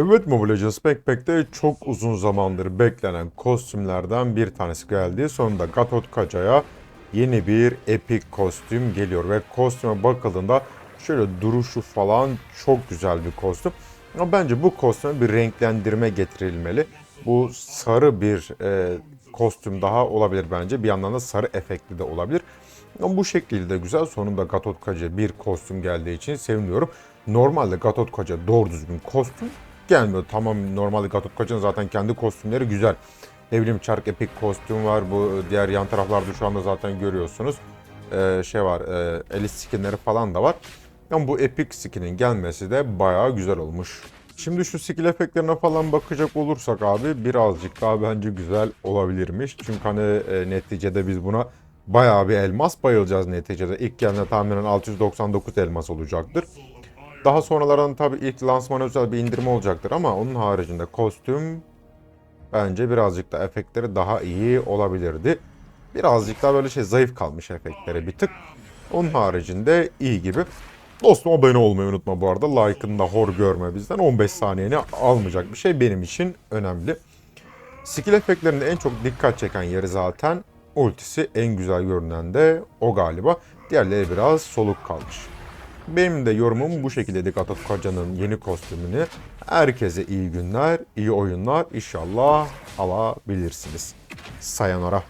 Evet Mobile Legends Backpack'te çok uzun zamandır beklenen kostümlerden bir tanesi geldi. Sonunda Gatot Kaca'ya yeni bir epic kostüm geliyor ve kostüme bakıldığında şöyle duruşu falan çok güzel bir kostüm. Ama bence bu kostüme bir renklendirme getirilmeli. Bu sarı bir e, kostüm daha olabilir bence. Bir yandan da sarı efektli de olabilir. Ama bu şekilde güzel. Sonunda Gatot Kaca bir kostüm geldiği için seviniyorum. Normalde Gatot Kaca doğru düzgün kostüm gelmiyor. Tamam normalde Gatot Kaca'nın zaten kendi kostümleri güzel. Ne Çark Epic kostüm var. Bu diğer yan taraflarda şu anda zaten görüyorsunuz. Ee, şey var. E, Alice skinleri falan da var. Ama bu Epic skinin gelmesi de bayağı güzel olmuş. Şimdi şu skill efektlerine falan bakacak olursak abi birazcık daha bence güzel olabilirmiş. Çünkü hani e, neticede biz buna bayağı bir elmas bayılacağız neticede. İlk geldiğinde tahminen 699 elmas olacaktır. Daha sonralardan tabii ilk lansmana özel bir indirme olacaktır ama onun haricinde kostüm bence birazcık da efektleri daha iyi olabilirdi. Birazcık daha böyle şey zayıf kalmış efektleri bir tık. Onun haricinde iyi gibi. Dostum abone olmayı unutma bu arada. Like'ını da hor görme bizden. 15 saniyeni almayacak bir şey benim için önemli. Skill efektlerinde en çok dikkat çeken yeri zaten ultisi en güzel görünen de o galiba. Diğerleri biraz soluk kalmış. Benim de yorumum bu şekilde Atatürk Hoca'nın yeni kostümünü. Herkese iyi günler, iyi oyunlar. İnşallah alabilirsiniz. Sayonara.